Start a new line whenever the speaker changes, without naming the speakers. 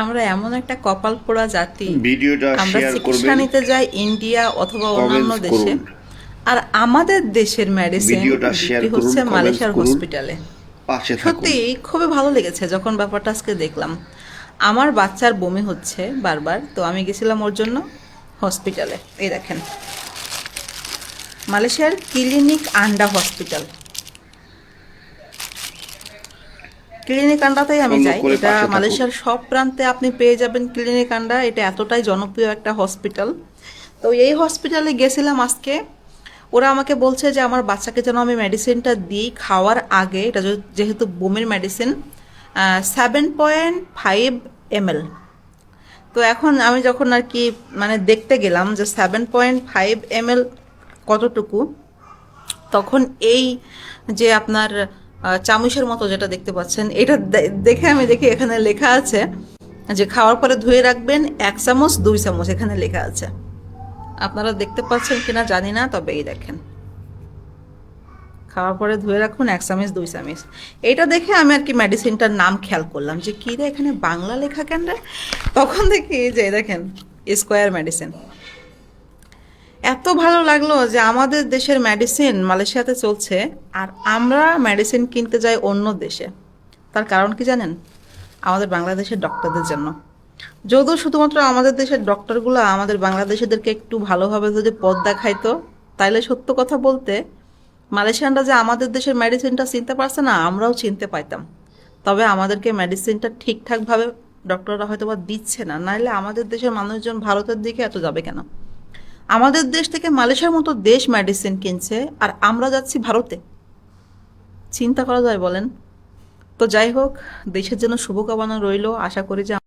আমরা এমন একটা কপাল পোড়া জাতি।
ভিডিওটা
আমরা চিকিৎসা নিতে যাই ইন্ডিয়া অথবা অন্যান্য দেশে। আর আমাদের দেশের মেডিসিন হচ্ছে মালয়েশিয়ার হসপিটালে সত্যি খুবই ভালো লেগেছে যখন ব্যাপারটা আজকে দেখলাম। আমার বাচ্চার বমি হচ্ছে বারবার তো আমি গেছিলাম ওর জন্য হসপিটালে এই দেখেন। মালয়েশিয়ার ক্লিনিক আন্ডা হসপিটাল ক্লিনিক আন্ডাতেই আমি যাই। এটা মালয়েশিয়ার সব প্রান্তে আপনি পেয়ে যাবেন ক্লিনিক আন্ডা। এটা এতটাই জনপ্রিয় একটা হসপিটাল। তো এই হসপিটালে গেছিলাম আজকে। ওরা আমাকে বলছে যে আমার বাচ্চাকে যেন আমি মেডিসিনটা দিই খাওয়ার আগে। এটা যেহেতু বমির medicine seven point five ML তো এখন আমি যখন আর কি মানে দেখতে গেলাম যে সেভেন পয়েন্ট ফাইভ এমএল কতটুকু তখন এই যে আপনার চামচের মতো যেটা দেখতে পাচ্ছেন, এটা দেখে আমি দেখি এখানে লেখা আছে যে খাওয়ার পরে ধুয়ে রাখবেন এক চামচ, দুই চামচ এখানে লেখা আছে। আপনারা দেখতে পাচ্ছেন কিনা জানি না, তবে এই দেখেন। খাওয়ার পরে ধুয়ে রাখুন এক চামচ, দুই চামচ। এইটা দেখে আমি আর কি মেডিসিনটার নাম খেয়াল করলাম যে কী রে এখানে বাংলা লেখা কেন রে? তখন দেখি যে দেখেন স্কোয়ার মেডিসিন এত ভালো লাগল যে আমাদের দেশের মেডিসিন মালয়েশিয়াতে চলছে আর আমরা মেডিসিন কিনতে যাই অন্য দেশে। তার কারণ কি জানেন? আমাদের বাংলাদেশের ডক্টরদের জন্য। যদিও শুধুমাত্র আমাদের দেশের ডক্টরগুলো আমাদের বাংলাদেশিদেরকে একটু ভালোভাবে যদি পথ দেখাইতো, তাইলে সত্য কথা বলতে মালয়েশিয়ানরা যে আমাদের দেশের মেডিসিনটা চিনতে পারছে না, আমরাও চিনতে পাইতাম। তবে আমাদেরকে মেডিসিনটা ঠিকঠাকভাবে ডক্টররা হয়তো বা দিচ্ছে না, নাইলে আমাদের দেশের মানুষজন ভারতের দিকে এত যাবে কেন? আমাদের দেশ থেকে মালয়েশিয়ার মতো দেশ মেডিসিন কিনছে, আর আমরা যাচ্ছি ভারতে। চিন্তা করা যায় বলেন। তো যাই হোক, দেশের জন্য শুভকামনা রইল। আশা করি যে